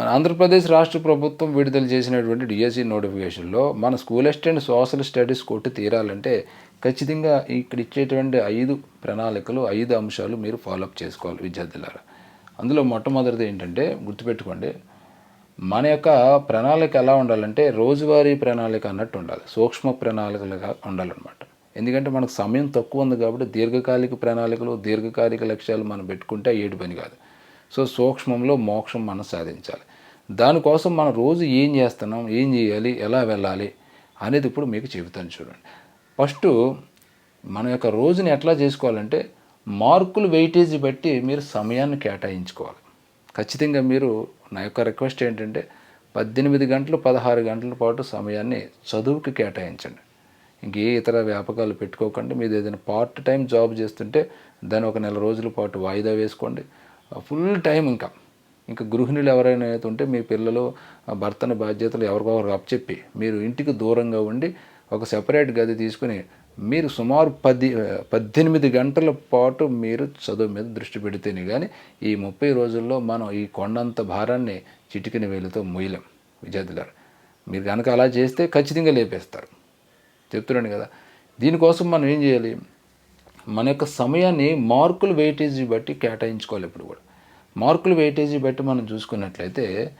మన ఆంధ్రప్రదేశ్ రాష్ట్ర ప్రభుత్వం విడుదల చేసినటువంటి డిఎస్సి నోటిఫికేషన్లో మన స్కూల్ అసిస్టెంట్ సోషల్ స్టడీస్ కొట్టి తీరాలంటే ఖచ్చితంగా ఇక్కడ ఇచ్చేటువంటి ఐదు ప్రణాళికలు ఐదు అంశాలు మీరు ఫాలోఅప్ చేసుకోవాలి విద్యార్థులారా. అందులో మొట్టమొదటిది ఏంటంటే గుర్తుపెట్టుకోండి మన యొక్క ప్రణాళిక ఎలా ఉండాలంటే రోజువారీ ప్రణాళిక అన్నట్టు ఉండాలి సూక్ష్మ ప్రణాళికలుగా ఉండాలన్నమాట. ఎందుకంటే మనకు సమయం తక్కువ ఉంది కాబట్టి దీర్ఘకాలిక ప్రణాళికలు దీర్ఘకాలిక లక్ష్యాలు మనం పెట్టుకుంటే ఏడు పని కాదు. సో సూక్ష్మంలో మోక్షం మనం సాధించాలి. దానికోసం మనం రోజు ఏం చేస్తున్నాం ఏం చేయాలి ఎలా వెళ్ళాలి అనేది ఇప్పుడు మీకు చెబుతాను చూడండి. ఫస్ట్ మన యొక్క రోజుని ఎట్లా చేసుకోవాలంటే మార్కులు వెయిటేజ్ బట్టి మీరు సమయాన్ని కేటాయించుకోవాలి. ఖచ్చితంగా మీరు నా యొక్క రిక్వెస్ట్ ఏంటంటే పద్దెనిమిది గంటలు పదహారు గంటల పాటు సమయాన్ని చదువుకి కేటాయించండి. ఇంకే ఇతర వ్యాపకాలు పెట్టుకోకండి. మీరు ఏదైనా పార్ట్ టైం జాబ్ చేస్తుంటే దాన్ని ఒక నెల రోజుల పాటు వాయిదా వేసుకోండి. ఫుల్ టైం ఇంకా. ఇంకా గృహిణులు ఎవరైనా అయితే ఉంటే మీ పిల్లలు భర్తని బాధ్యతలు ఎవరికొకరు అప్పచెప్పి మీరు ఇంటికి దూరంగా ఉండి ఒక సెపరేట్ గది తీసుకుని మీరు సుమారు పది పద్దెనిమిది గంటల పాటు మీరు చదువు మీద దృష్టి పెడితేనే కానీ ఈ ముప్పై రోజుల్లో మనం ఈ కొండంత భారాన్ని చిటికిన వేలుతో మొయ్యలేం. విద్యార్థులారు మీరు కనుక అలా చేస్తే ఖచ్చితంగా లేపేస్తారు. చెప్తున్నాను కదా దీనికోసం మనం ఏం చేయాలి? మన యొక్క సమయాన్ని మార్కులు వెయిటేజీ బట్టి కేటాయించుకోవాలి ఇప్పుడు కూడా. మార్కులు వెయిటేజీ బట్టి మనం చూసుకున్నట్లయితే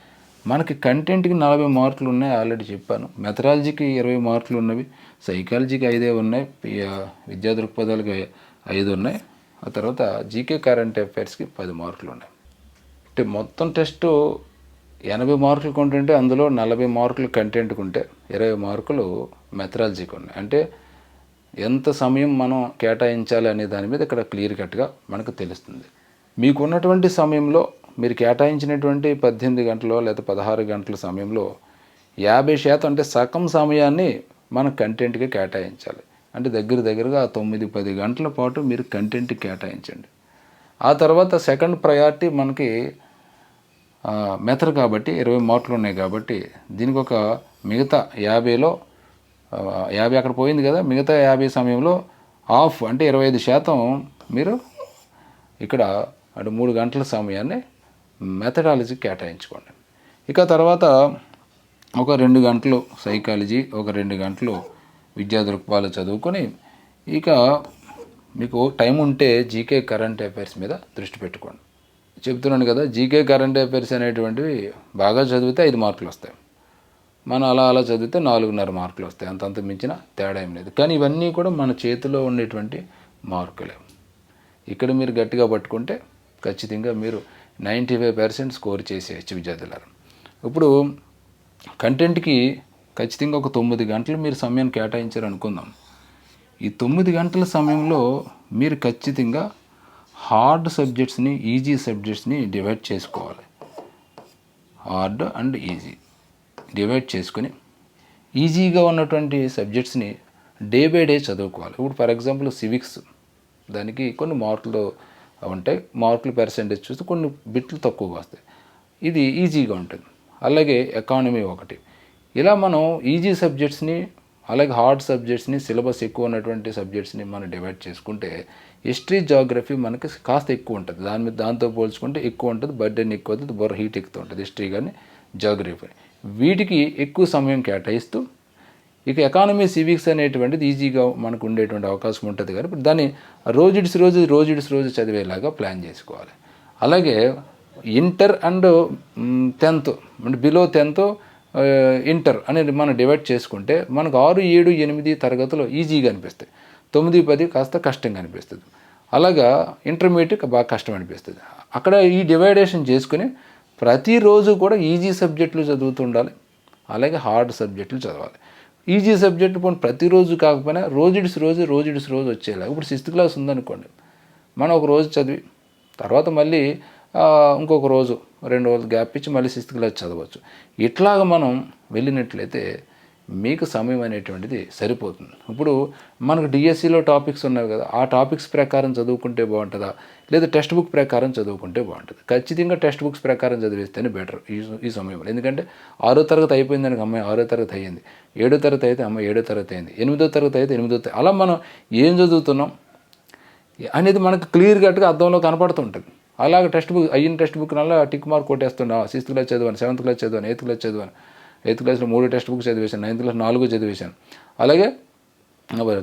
మనకి కంటెంట్కి నలభై మార్కులు ఉన్నాయి ఆల్రెడీ చెప్పాను. మెథడాలజీకి ఇరవై మార్కులు ఉన్నవి సైకాలజీకి ఐదే ఉన్నాయి విద్యా దృక్పథాలకి ఐదు ఉన్నాయి ఆ తర్వాత జీకే కరెంట్ అఫైర్స్కి పది మార్కులు ఉన్నాయి. అంటే మొత్తం టెస్ట్ ఎనభై మార్కులు కొంటుంటే అందులో నలభై మార్కులు కంటెంట్కి ఉంటే ఇరవై మార్కులు మెథడాలజీకి ఉన్నాయి. అంటే ఎంత సమయం మనం కేటాయించాలి అనే దాని మీద ఇక్కడ క్లియర్ కట్గా మనకు తెలుస్తుంది. మీకున్నటువంటి సమయంలో మీరు కేటాయించినటువంటి పద్దెనిమిది గంటలు లేదా పదహారు గంటల సమయంలో యాభై శాతం అంటే సగం సమయాన్ని మనం కంటెంట్కి కేటాయించాలి. అంటే దగ్గర దగ్గరగా తొమ్మిది పది గంటల పాటు మీరు కంటెంట్కి కేటాయించండి. ఆ తర్వాత సెకండ్ ప్రయారిటీ మనకి మెథడ్ కాబట్టి ఇరవై మార్కులు ఉన్నాయి కాబట్టి దీనికి ఒక మిగతా యాభైలో యాభై అక్కడ పోయింది కదా మిగతా యాభై సమయంలో ఆఫ్ అంటే ఇరవై ఐదు శాతం మీరు ఇక్కడ అటు మూడు గంటల సమయాన్ని మెథడాలజీ కేటాయించుకోండి. ఇక తర్వాత ఒక రెండు గంటలు సైకాలజీ ఒక రెండు గంటలు విద్యా దృక్పాలు చదువుకొని ఇక మీకు టైం ఉంటే జీకే కరెంట్ అఫైర్స్ మీద దృష్టి పెట్టుకోండి. చెప్తున్నాను కదా జీకే కరెంట్ అఫైర్స్ అనేటువంటివి బాగా చదివితే ఐదు మార్కులు వస్తాయి. మనం అలా అలా చదివితే నాలుగున్నర మార్కులు వస్తాయి. అంతంత మించిన తేడా ఏం లేదు. కానీ ఇవన్నీ కూడా మన చేతిలో ఉండేటువంటి మార్కులే. ఇక్కడ మీరు గట్టిగా పట్టుకుంటే ఖచ్చితంగా మీరు నైంటీ ఫైవ్ పర్సెంట్ స్కోర్ చేసేయచ్చు విద్యార్థులారు. ఇప్పుడు కంటెంట్కి ఖచ్చితంగా ఒక తొమ్మిది గంటలు మీరు సమయాన్ని కేటాయించారు అనుకుందాం. ఈ తొమ్మిది గంటల సమయంలో మీరు ఖచ్చితంగా హార్డ్ సబ్జెక్ట్స్ని ఈజీ సబ్జెక్ట్స్ని డివైడ్ చేసుకోవాలి. హార్డ్ అండ్ ఈజీ డివైడ్ చేసుకొని ఈజీగా ఉన్నటువంటి సబ్జెక్ట్స్ని డే బై డే చదువుకోవాలి. ఇప్పుడు ఫర్ ఎగ్జాంపుల్ సివిక్స్ దానికి కొన్ని మార్కులు ఉంటాయి మార్కులు పర్సెంటేజ్ చూస్తే కొన్ని బిట్లు తక్కువగా వస్తాయి. ఇది ఈజీగా ఉంటుంది. అలాగే ఎకానమీ ఒకటి. ఇలా మనం ఈజీ సబ్జెక్ట్స్ని అలాగే హార్డ్ సబ్జెక్ట్స్ని సిలబస్ ఎక్కువ ఉన్నటువంటి సబ్జెక్ట్స్ని మనం డివైడ్ చేసుకుంటే హిస్టరీ జాగ్రఫీ మనకి కాస్త ఎక్కువ ఉంటుంది. దాని మీద దాంతో పోల్చుకుంటే ఎక్కువ ఉంటుంది బర్డెన్ ఎక్కువ అవుతుంది బొర్ర హీట్ ఎక్కువ ఉంటుంది హిస్టరీ కానీ జాగ్రఫీ వీటికి ఎక్కువ సమయం కేటాయిస్తూ ఇక ఎకానమీ సివిక్స్ అనేటువంటిది ఈజీగా మనకు ఉండేటువంటి అవకాశం ఉంటుంది కానీ ఇప్పుడు దాన్ని రోజుడిసి రోజు రోజుడిసి రోజు చదివేలాగా ప్లాన్ చేసుకోవాలి. అలాగే ఇంటర్ అండ్ టెన్త్ అంటే బిలో టెన్త్ ఇంటర్ అనేది మనం డివైడ్ చేసుకుంటే మనకు ఆరు ఏడు ఎనిమిది తరగతులు ఈజీగా అనిపిస్తాయి. తొమ్మిది పది కాస్త కష్టంగా అనిపిస్తుంది. అలాగా ఇంటర్మీడియట్ బాగా కష్టం అనిపిస్తుంది. అక్కడ ఈ డివైడేషన్ చేసుకుని ప్రతిరోజు కూడా ఈజీ సబ్జెక్టులు చదువుతుండాలి అలాగే హార్డ్ సబ్జెక్టులు చదవాలి. ఈజీ సబ్జెక్ట్ పోనీ ప్రతిరోజు కాకపోయినా రోజుడిసి రోజు రోజుడిసి రోజు వచ్చేలా ఇప్పుడు సిక్స్త్ క్లాస్ ఉందనుకోండి మనం ఒక రోజు చదివి తర్వాత మళ్ళీ ఇంకొక రోజు రెండు రోజులు గ్యాప్ ఇచ్చి మళ్ళీ సిక్స్త్ క్లాస్ చదవచ్చు. ఇట్లాగ మనం వెళ్ళినట్లయితే మీకు సమయం అనేటువంటిది సరిపోతుంది. ఇప్పుడు మనకు డిఎస్సిలో టాపిక్స్ ఉన్నాయి కదా ఆ టాపిక్స్ ప్రకారం చదువుకుంటే బాగుంటుందా? లేదా టెక్స్ట్ బుక్ ప్రకారం చదువుకుంటే బాగుంటుంది. ఖచ్చితంగా టెక్స్ట్ బుక్స్ ప్రకారం చదివిస్తేనే బెటర్ ఈ ఈ సమయంలో. ఎందుకంటే ఆరో తరగతి అయిపోయిందానికి అమ్మాయి ఆరో తరగతి అయ్యింది ఏడో తరగతి అయితే అమ్మాయి ఏడో తరగతి అయింది ఎనిమిదో తరగతి అయితే ఎనిమిదో తరగతి అలా మనం ఏం చదువుతున్నాం? అనేది మనకు క్లియర్ కట్గా అర్థంలో కనపడుతుంటుంది. అలాగే టెక్స్ట్ బుక్ అయిన టెక్స్ట్ బుక్ నల్ల టిక్ మార్క్ కొట్టేస్తున్నా సిక్స్త్ క్లాస్ చదివాను సెవెంత్ క్లాస్ చదివాను ఎయిత్ క్లాస్ చదివాను ఎయిత్ క్లాస్లో మూడు టెక్స్ట్ బుక్ చదివేశాను నైన్త్ క్లాస్ నాలుగు చదివేశాను. అలాగే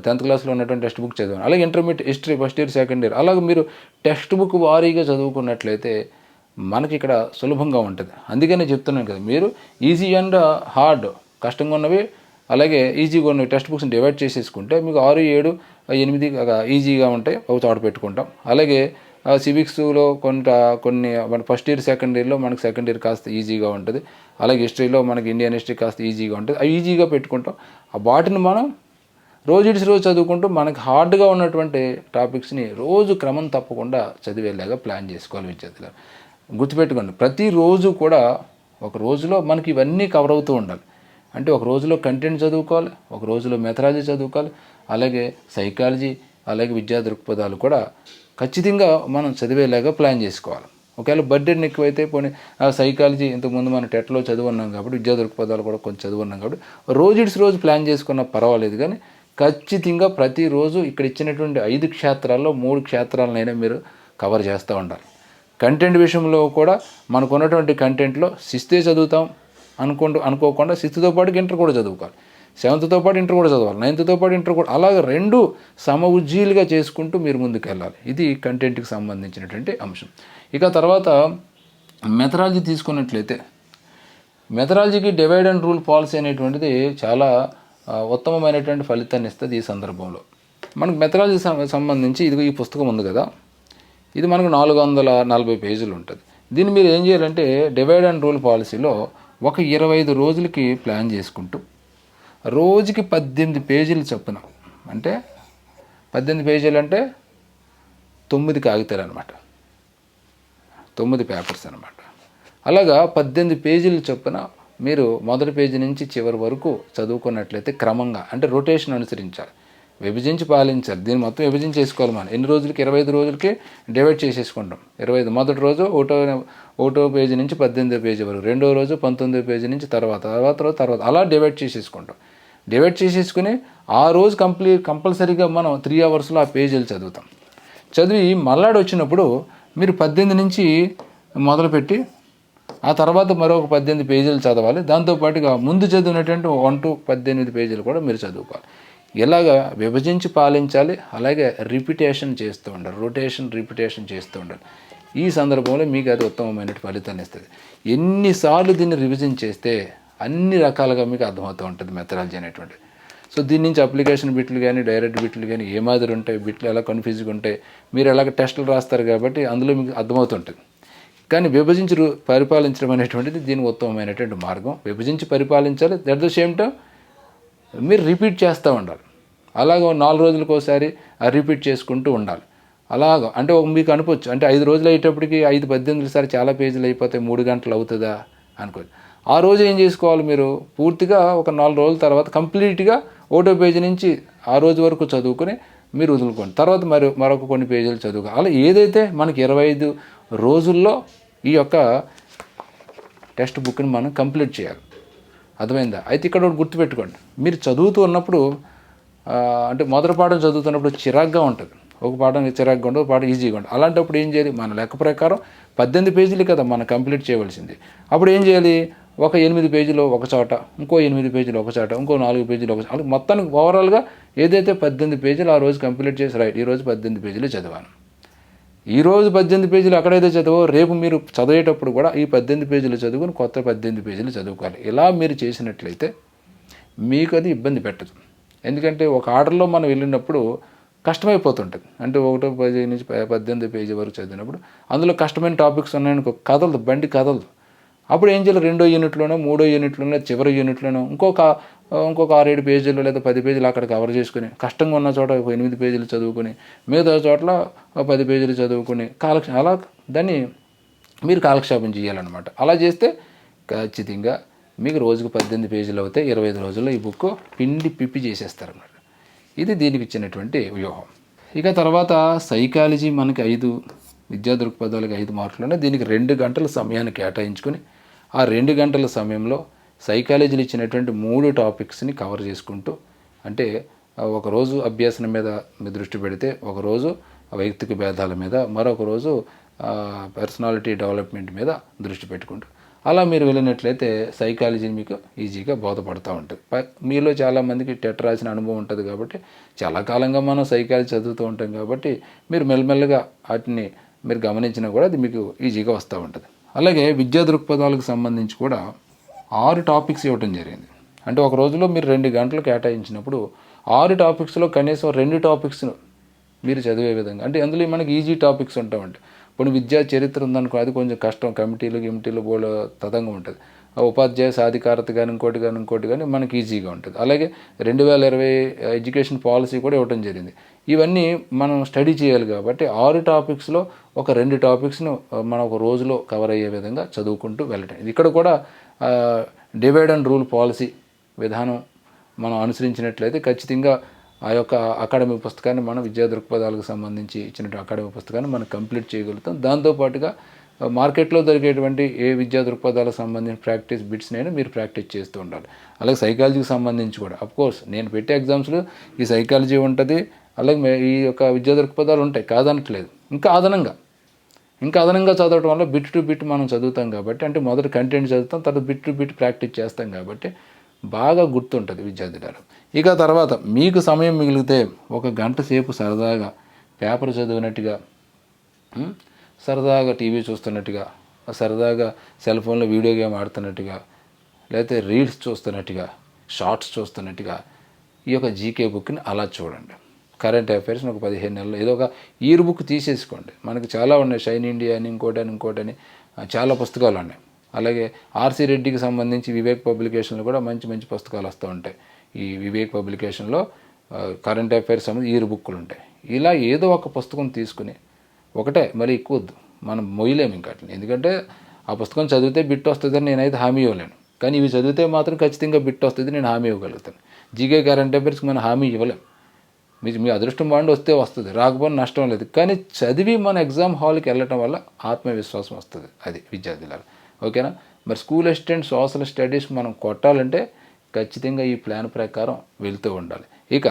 టెన్త్ క్లాస్లో ఉన్నటువంటి టెక్స్ట్ బుక్ చదివాను. అలాగే intermediate history first year second year. అలాగే మీరు టెక్స్ట్ బుక్ వారీగా చదువుకున్నట్లయితే మనకి ఇక్కడ సులభంగా ఉంటుంది. అందుకనే చెప్తున్నాను కదా మీరు ఈజీ అండ్ హార్డ్ కష్టంగా ఉన్నవి అలాగే ఈజీగా ఉన్నవి టెక్స్ట్ బుక్స్ని డివైడ్ చేసేసుకుంటే మీకు ఆరు ఏడు ఎనిమిది ఈజీగా ఉంటాయి ఒక చోట పెట్టుకుంటాం. అలాగే సివిక్స్లో కొంత కొన్ని మన ఫస్ట్ ఇయర్ సెకండ్ ఇయర్లో మనకి సెకండ్ ఇయర్ కాస్త ఈజీగా ఉంటుంది. అలాగే హిస్టరీలో మనకి ఇండియన్ హిస్టరీ కాస్త ఈజీగా ఉంటుంది. అవి ఈజీగా పెట్టుకుంటాం. ఆ వాటిని మనం రోజు ఇడిసి రోజు చదువుకుంటూ మనకి హార్డ్గా ఉన్నటువంటి టాపిక్స్ని రోజు క్రమం తప్పకుండా చదివేలాగా ప్లాన్ చేసుకోవాలి విద్యార్థులు. గుర్తుపెట్టుకోండి ప్రతిరోజు కూడా ఒక రోజులో మనకి ఇవన్నీ కవర్ అవుతూ ఉండాలి. అంటే ఒక రోజులో కంటెంట్ చదువుకోవాలి ఒక రోజులో మెథడాలజీ చదువుకోవాలి అలాగే సైకాలజీ అలాగే విద్యా దృక్పథాలు కూడా ఖచ్చితంగా మనం చదివేలాగా ప్లాన్ చేసుకోవాలి. ఒకవేళ బడ్జెట్ ఎక్కువైతే పోనీ ఆ సైకాలజీ ఇంతకుముందు మనం టెట్లో చదువున్నాం కాబట్టి విద్యా దృక్పథాలు కూడా కొంచెం చదువున్నాం కాబట్టి రోజు రోజు ప్లాన్ చేసుకున్నా పర్వాలేదు కానీ ఖచ్చితంగా ప్రతిరోజు ఇక్కడ ఇచ్చినటువంటి ఐదు క్షేత్రాల్లో మూడు క్షేత్రాలనైనా మీరు కవర్ చేస్తూ ఉండాలి. కంటెంట్ విషయంలో కూడా మనకు ఉన్నటువంటి కంటెంట్లో శిస్తే చదువుతాం అనుకుంటూ అనుకోకుండా శిస్తుతో పాటు ఇంటర్ కూడా చదువుకోవాలి. సెవెంత్తో పాటు ఇంటర్ కూడా చదవాలి నైన్త్తో పాటు ఇంటర్ కూడా అలాగ రెండు సమ ఉజ్జీలుగా చేసుకుంటూ మీరు ముందుకు వెళ్ళాలి ఇది కంటెంట్కి సంబంధించినటువంటి అంశం. ఇక తర్వాత మెథడాలజీ తీసుకున్నట్లయితే మెథడాలజీకి డివైడ్ అండ్ రూల్ పాలసీ అనేటువంటిది చాలా ఉత్తమమైనటువంటి ఫలితాన్ని ఇస్తుంది ఈ సందర్భంలో. మనకు మెథడాలజీ సంబంధించి ఇది ఈ పుస్తకం ఉంది కదా ఇది మనకు నాలుగు వందల నలభై పేజీలు ఉంటుంది. దీన్ని మీరు ఏం చేయాలంటే డివైడ్ అండ్ రూల్ పాలసీలో ఒక ఇరవై ఐదు రోజులకి ప్లాన్ చేసుకుంటూ రోజుకి పద్దెనిమిది పేజీలు చొప్పున. అంటే పద్దెనిమిది పేజీలు అంటే తొమ్మిది కాగితాలు అనమాట తొమ్మిది పేపర్స్ అనమాట అలాగా పద్దెనిమిది పేజీలు చొప్పున మీరు మొదటి పేజీ నుంచి చివరి వరకు చదువుకున్నట్లయితే క్రమంగా అంటే రొటేషన్ అనుసరించాలి. విభజించి పాలించాలి. దీన్ని మొత్తం విభజించి చేసుకోవాలి మనం. ఎన్ని రోజులకి? ఇరవై ఐదు రోజులకి డివైడ్ చేసేసుకుంటాం. ఇరవై ఐదు మొదటి రోజు ఒకటో ఒకటో పేజీ నుంచి పద్దెనిమిదో పేజీ వరకు. రెండో రోజు పంతొమ్మిదో పేజీ నుంచి తర్వాత తర్వాత రోజు తర్వాత అలా డివైడ్ చేసేసుకుంటాం. డివైడ్ చేసేసుకుని ఆ రోజు కంప్లీట్ కంపల్సరీగా మనం త్రీ అవర్స్లో ఆ పేజీలు చదువుతాం. చదివి మల్లాడు వచ్చినప్పుడు మీరు పద్దెనిమిది నుంచి మొదలుపెట్టి ఆ తర్వాత మరొక పద్దెనిమిది పేజీలు చదవాలి. దాంతోపాటుగా ముందు చదివినటువంటి వన్ టు పద్దెనిమిది పేజీలు కూడా మీరు చదువుకోవాలి. ఇలాగా విభజించి పాలించాలి. అలాగే రిపిటేషన్ చేస్తూ ఉండాలి. రొటేషన్ రిపిటేషన్ చేస్తూ ఉండాలి. ఈ సందర్భంలో మీకు అది ఉత్తమమైన ఫలితాన్ని ఇస్తుంది. ఎన్నిసార్లు దీన్ని రివిజన్ చేస్తే అన్ని రకాలుగా మీకు అర్థమవుతూ ఉంటుంది మెథడాలజీ అనేటువంటిది. సో దీని నుంచి అప్లికేషన్ బిట్లు కానీ డైరెక్ట్ బిట్లు కానీ ఏ మాదిరి ఉంటాయి బిట్లు ఎలా కన్ఫ్యూజ్గా ఉంటాయి మీరు ఎలాగ టెస్టులు రాస్తారు కాబట్టి అందులో మీకు అర్థమవుతుంటుంది. కానీ విభజించి రు- పరిపాలించడం అనేటువంటిది దీని ఉత్తమమైనటువంటి మార్గం. విభజించి పరిపాలించాలి. దట్ ద సేమ్ టైం మీరు రిపీట్ చేస్తూ ఉండాలి. అలాగ నాలుగు రోజులకు ఒకసారి ఆ రిపీట్ చేసుకుంటూ ఉండాలి. అలాగ అంటే ఒక మీకు అనుకోవచ్చు. అంటే ఐదు రోజులు అయ్యేటప్పటికి ఐదు పద్దెనిమిది సారి చాలా పేజీలు అయిపోతాయి. మూడు గంటలు అవుతుందా అనుకోవచ్చు. ఆ రోజు ఏం చేసుకోవాలి మీరు? పూర్తిగా ఒక నాలుగు రోజుల తర్వాత కంప్లీట్గా ఒకటో పేజీ నుంచి ఆ రోజు వరకు చదువుకొని మీరు వదులుకోండి. తర్వాత మరి మరొక కొన్ని పేజీలు చదువుకో అలా ఏదైతే మనకి ఇరవై ఐదు రోజుల్లో ఈ యొక్క టెక్స్ట్ బుక్ని మనం కంప్లీట్ చేయాలి. అర్థమైందా? అయితే ఇక్కడ ఒకటి గుర్తుపెట్టుకోండి. మీరు చదువుతూ ఉన్నప్పుడు అంటే మొదటి పాఠం చదువుతున్నప్పుడు చిరాగ్గా ఉంటుంది. ఒక పాఠం చిరాగ్గా ఉండదు ఒక పాఠం ఈజీగా ఉంటుంది అలాంటప్పుడు ఏం చేయాలి? మన లెక్క ప్రకారం పద్దెనిమిది పేజీలు కదా మనం కంప్లీట్ చేయవలసింది. అప్పుడు ఏం చేయాలి? ఒక ఎనిమిది పేజీలు ఒక చోట ఇంకో ఎనిమిది పేజీలు ఒక చోట ఇంకో నాలుగు పేజీలు ఒక చోట. మొత్తానికి ఓవరాల్గా ఏదైతే పద్దెనిమిది పేజీలు ఆ రోజు కంప్లీట్ చేసి రైట్ ఈ రోజు పద్దెనిమిది పేజీలు చదివాను. ఈ రోజు పద్దెనిమిది పేజీలు ఎక్కడైతే చదివో రేపు మీరు చదివేటప్పుడు కూడా ఈ పద్దెనిమిది పేజీలు చదువుకొని కొత్త పద్దెనిమిది పేజీలు చదువుకోవాలి. ఇలా మీరు చేసినట్లయితే మీకు అది ఇబ్బంది పెట్టదు. ఎందుకంటే ఒక ఆర్డర్లో మనం వెళ్ళినప్పుడు కష్టమైపోతుంటుంది. అంటే ఒకటో పేజీ నుంచి పద్దెనిమిది పేజీ వరకు చదివినప్పుడు అందులో కష్టమైన టాపిక్స్ ఉన్నాయనుకో కదలదు బండి కదలదు. అప్పుడు ఏం చేయాలి? రెండో యూనిట్లోనో మూడో యూనిట్లోనో చివరి యూనిట్లోనో ఇంకొక ఇంకొక ఆరేడు పేజీలు లేదా పది పేజీలు అక్కడ కవర్ చేసుకుని కష్టంగా ఉన్న చోట ఒక ఎనిమిది పేజీలు చదువుకుని మిగతా చోట్ల పది పేజీలు చదువుకుని కాలక్ష అలా దాన్ని మీరు కాలక్షేపం చేయాలన్నమాట. అలా చేస్తే ఖచ్చితంగా మీకు రోజుకు పద్దెనిమిది పేజీలు అవుతాయి ఇరవై ఐదు రోజుల్లో ఈ బుక్ పిండి పిప్పి చేసేస్తారన్నమాట. ఇది దీనికి ఇచ్చినటువంటి వ్యూహం. ఇక తర్వాత సైకాలజీ మనకి ఐదు విద్యా దృక్పథాలకు ఐదు మార్కులు దీనికి రెండు గంటల సమయాన్ని కేటాయించుకొని ఆ రెండు గంటల సమయంలో సైకాలజీలు ఇచ్చినటువంటి మూడు టాపిక్స్ని కవర్ చేసుకుంటూ అంటే ఒకరోజు ఒక మీద మీ దృష్టి పెడితే ఒకరోజు వైయక్తిక భేదాల మీద మరొక రోజు పర్సనాలిటీ డెవలప్మెంట్ మీద దృష్టి పెట్టుకుంటూ. అలా మీరు వెళ్ళినట్లయితే సైకాలజీని మీకు ఈజీగా బోధపడుతూ ఉంటుంది. మీలో చాలామందికి టెట్ రాసిన అనుభవం ఉంటుంది కాబట్టి చాలా కాలంగా మనం సైకాలజీ చదువుతూ ఉంటాం కాబట్టి మీరు మెల్లమెల్లగా వాటిని మీరు గమనించినా కూడా అది మీకు ఈజీగా వస్తూ ఉంటుంది. అలాగే విద్యా దృక్పథాలకు సంబంధించి కూడా ఆరు టాపిక్స్ ఇవ్వటం జరిగింది. అంటే ఒక రోజులో మీరు రెండు గంటలు కేటాయించినప్పుడు ఆరు టాపిక్స్లో కనీసం రెండు టాపిక్స్ మీరు చదివే విధంగా అంటే అందులో మనకి ఈజీ టాపిక్స్ ఉంటామంటే ఇప్పుడు విద్యా చరిత్ర ఉందనుకో అది కొంచెం కష్టం కమిటీలు గిమిటీలు బోర్డు తదంగా ఉంటుంది. ఉపాధ్యాయ సాధికారత కానీ ఇంకోటి కానీ ఇంకోటి కానీ మనకి ఈజీగా ఉంటుంది. అలాగే రెండు వేల ఇరవై ఎడ్యుకేషన్ పాలసీ కూడా ఇవ్వడం జరిగింది. ఇవన్నీ మనం స్టడీ చేయాలి కాబట్టి ఆరు టాపిక్స్లో ఒక రెండు టాపిక్స్ను మనం ఒక రోజులో కవర్ అయ్యే విధంగా చదువుకుంటూ వెళ్ళటం. ఇక్కడ కూడా డివైడ్ అండ్ రూల్ పాలసీ విధానం మనం అనుసరించినట్లయితే ఖచ్చితంగా ఆ యొక్క అకాడమీ పుస్తకాన్ని మనం విద్యా దృక్పథాలకు సంబంధించి ఇచ్చిన అకాడమీ పుస్తకాన్ని మనం కంప్లీట్ చేయగలుగుతాం. దాంతోపాటుగా మార్కెట్లో దొరికేటువంటి ఏ విద్యా దృక్పథాలకు సంబంధించిన ప్రాక్టీస్ బిట్స్ నేను మీరు ప్రాక్టీస్ చేస్తూ ఉండాలి. అలాగే సైకాలజీకి సంబంధించి కూడా. కోర్స్ నేను పెట్టే ఎగ్జామ్స్లో ఈ సైకాలజీ ఉంటుంది అలాగే ఈ యొక్క విద్యా దృక్పథాలు ఉంటాయి. కాదనట్లేదు. ఇంకా అదనంగా. ఇంకా అదనంగా చదవడం వల్ల బిట్ టు బిట్ మనం చదువుతాం కాబట్టి అంటే మొదట కంటెంట్ చదువుతాం తర్వాత బిట్ టు బిట్ ప్రాక్టీస్ చేస్తాం కాబట్టి బాగా గుర్తుంటుంది విద్యార్థులు ఇక తర్వాత మీకు సమయం మిగిలితే ఒక గంట సేపు సరదాగా పేపర్ చదివినట్టుగా సరదాగా టీవీ చూస్తున్నట్టుగా సరదాగా సెల్ ఫోన్లో వీడియో గేమ్ ఆడుతున్నట్టుగా లేకపోతే రీల్స్ చూస్తున్నట్టుగా షార్ట్స్ చూస్తున్నట్టుగా ఈ యొక్క జీకే బుక్ని అలా చూడండి. కరెంట్ అఫైర్స్ని ఒక పదిహేను నెలలు ఏదో ఒక ఇయర్ బుక్ తీసేసుకోండి. మనకి చాలా ఉన్నాయి షైన్ ఇండియా అని ఇంకోటి అని ఇంకోటి అని చాలా పుస్తకాలు ఉన్నాయి. అలాగే ఆర్సి రెడ్డికి సంబంధించి వివేక్ పబ్లికేషన్లో కూడా మంచి మంచి పుస్తకాలు వస్తూ ఉంటాయి. ఈ వివేక్ పబ్లికేషన్లో కరెంట్ అఫైర్స్ సంబంధించి ఇయర్ బుక్లు ఉంటాయి. ఇలా ఏదో ఒక పుస్తకం తీసుకుని ఒకటే మరి ఎక్కువ వద్దు. మనం మొయ్యలేము ఇంకా అట్లా ఎందుకంటే ఆ పుస్తకం చదివితే బిట్ వస్తుందని నేనైతే హామీ ఇవ్వలేను. కానీ ఇవి చదివితే మాత్రం ఖచ్చితంగా బిట్ వస్తుంది నేను హామీ ఇవ్వగలుగుతాను. జీకే కరెంట్ అఫైర్స్కి మనం హామీ ఇవ్వలేం. మీకు మీ అదృష్టం బాండి వస్తే వస్తుంది రాకపోతే నష్టం లేదు. కానీ చదివి మన ఎగ్జామ్ హాల్కి వెళ్ళటం వల్ల ఆత్మవిశ్వాసం వస్తుంది అది విద్యార్థులకు ఓకేనా? మరి స్కూల్ అసిస్టెంట్ సోషల్ స్టడీస్ మనం కొట్టాలంటే ఖచ్చితంగా ఈ ప్లాన్ ప్రకారం వెళ్తూ ఉండాలి. ఇక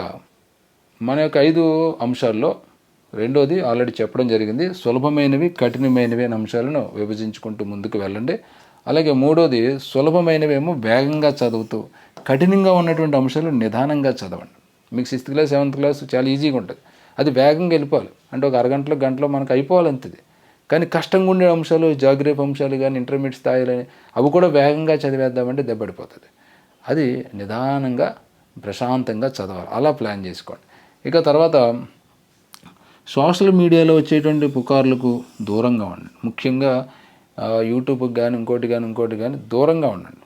మన యొక్క ఐదు అంశాల్లో రెండోది ఆల్రెడీ చెప్పడం జరిగింది సులభమైనవి కఠినమైనవి అనే అంశాలను విభజించుకుంటూ ముందుకు వెళ్ళండి. అలాగే మూడోది సులభమైనవేమో వేగంగా చదువుతూ కఠినంగా ఉన్నటువంటి అంశాలు నిదానంగా చదవండి. మీకు సిక్స్త్ క్లాస్ సెవెంత్ క్లాస్ చాలా ఈజీగా ఉంటుంది. అది వేగంగా వెళ్ళిపోవాలి. అంటే ఒక అరగంటలో గంటలో మనకు అయిపోవాలంతది కానీ కష్టంగా ఉండే అంశాలు జాగ్రఫీ అంశాలు కానీ ఇంటర్మీడియట్ స్థాయిలో అవి కూడా వేగంగా చదివేద్దామంటే దెబ్బడిపోతుంది అది నిదానంగా ప్రశాంతంగా చదవాలి. అలా ప్లాన్ చేసుకోండి. ఇక తర్వాత సోషల్ మీడియాలో వచ్చేటువంటి పుకార్లకు దూరంగా ఉండండి. ముఖ్యంగా యూట్యూబ్కి కానీ ఇంకోటి కానీ ఇంకోటి కానీ దూరంగా ఉండండి.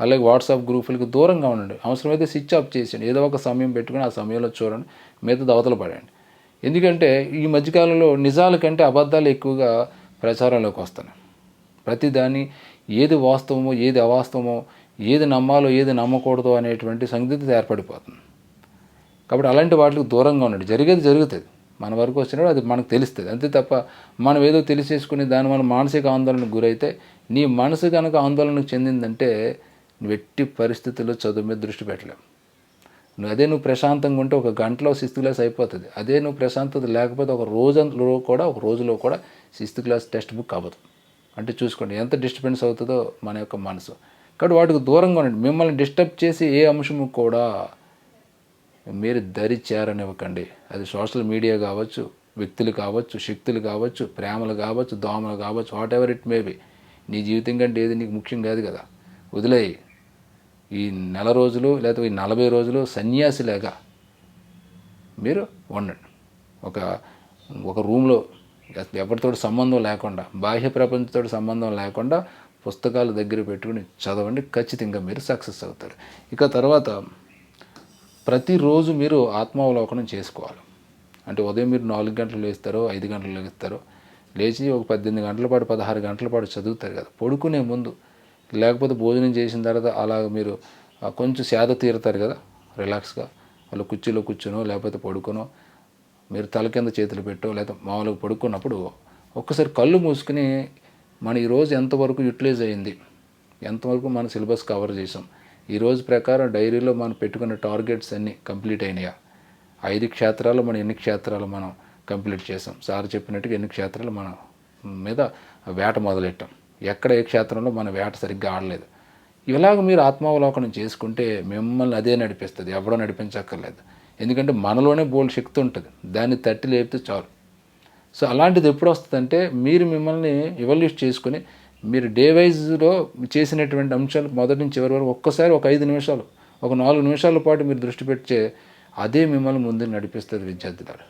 అలాగే వాట్సాప్ గ్రూపులకు దూరంగా ఉండండి. అవసరమైతే స్విచ్ ఆఫ్ చేసేయండి. ఏదో ఒక సమయం పెట్టుకుని ఆ సమయంలో చూడండి. మిగతా దవతలు పడండి ఎందుకంటే ఈ మధ్యకాలంలో నిజాల కంటే అబద్ధాలు ఎక్కువగా ప్రచారంలోకి వస్తున్నాయి. ప్రతిదాన్ని ఏది వాస్తవమో ఏది అవాస్తవమో ఏది నమ్మాలో ఏది నమ్మకూడదో అనేటువంటి సందిగ్ధత ఏర్పడిపోతుంది. కాబట్టి అలాంటి వాటికి దూరంగా ఉండండి. జరిగేది జరుగుతుంది. మన వరకు వచ్చినప్పుడు అది మనకు తెలుస్తుంది. అంతే తప్ప మనం ఏదో తెలిసేసుకుని దాని వల్ల మానసిక ఆందోళనకు గురైతే నీ మనసు కనుక ఆందోళనకు చెందిందంటే నువ్వు ఎట్టి పరిస్థితుల్లో చదువు మీద దృష్టి పెట్టలేవు. నువ్వు అదే నువ్వు ప్రశాంతంగా ఉంటే ఒక గంటలో సిక్స్త్ క్లాస్ అయిపోతుంది. అదే నువ్వు ప్రశాంతత లేకపోతే ఒక రోజులో కూడా ఒక రోజులో కూడా సిక్స్త్ క్లాస్ టెక్స్ట్ బుక్ అవ్వదు. అంటే చూసుకోండి ఎంత డిస్టర్బెన్స్ అవుతుందో మన యొక్క మనసు. కాబట్టి వాటికి దూరంగా ఉండండి. మిమ్మల్ని డిస్టర్బ్ చేసి ఏ అంశము కూడా మీరు దరి చేరనివ్వకండి. అది సోషల్ మీడియా కావచ్చు వ్యక్తులు కావచ్చు శక్తులు కావచ్చు ప్రేమలు కావచ్చు దోమలు కావచ్చు వాట్ ఎవర్ ఇట్ మేబీ నీ జీవితం కంటే ఏది నీకు ముఖ్యం కాదు కదా. వదిలేయి. ఈ నెల రోజులు లేకపోతే ఈ నలభై రోజులు సన్యాసిలాగా మీరు ఉండండి. ఒక ఒక రూమ్లో ఎవరితో సంబంధం లేకుండా బాహ్య ప్రపంచంతో సంబంధం లేకుండా పుస్తకాలు దగ్గర పెట్టుకుని చదవండి. ఖచ్చితంగా మీరు సక్సెస్ అవుతారు. ఇక తర్వాత ప్రతిరోజు మీరు ఆత్మావలోకనం చేసుకోవాలి. అంటే ఉదయం మీరు నాలుగు గంటలు లేస్తారో ఐదు గంటలు లేస్తారో లేచి ఒక పద్దెనిమిది గంటల పాటు పదహారు గంటల పాటు చదువుతారు కదా. పడుకునే ముందు లేకపోతే భోజనం చేసిన తర్వాత అలా మీరు కొంచెం సేద తీరుతారు కదా రిలాక్స్గా. వాళ్ళు కుర్చీలో కూర్చునో లేకపోతే పడుకునో మీరు తల కింద చేతులు పెట్టో లేకపోతే మామూలుగా పడుకున్నప్పుడు ఒక్కసారి కళ్ళు మూసుకుని మన ఈరోజు ఎంతవరకు యూటిలైజ్ అయింది ఎంతవరకు మన సిలబస్ కవర్ చేసాం ఈ రోజు ప్రకారం డైరీలో మనం పెట్టుకున్న టార్గెట్స్ అన్నీ కంప్లీట్ అయినాయా? ఐదు క్షేత్రాలు మనం ఎన్ని క్షేత్రాలు మనం కంప్లీట్ చేసాం? సార్ చెప్పినట్టుగా ఎన్ని క్షేత్రాలు మనం మీద వేట మొదలెట్టాం? ఎక్కడ ఏ క్షేత్రంలో మన వేట సరిగ్గా ఆడలేదు? ఇలాగ మీరు ఆత్మావలోకనం చేసుకుంటే మిమ్మల్ని అదే నడిపిస్తుంది. ఎవడో నడిపించక్కర్లేదు. ఎందుకంటే మనలోనే బోల్డ్ శక్తి ఉంటుంది. దాన్ని తట్టి లేపితే చాలు. సో అలాంటిది ఎప్పుడు వస్తుందంటే మీరు మిమ్మల్ని ఇవల్యూట్ చేసుకుని మీరు డే వైజ్లో చేసినటువంటి అంశాలు మొదటి నుంచి చివరి వరకు ఒక్కసారి ఒక ఐదు నిమిషాలు ఒక నాలుగు నిమిషాల పాటు మీరు దృష్టి పెట్టే అదే మిమ్మల్ని ముందు నడిపిస్తుంది విద్యార్థులారు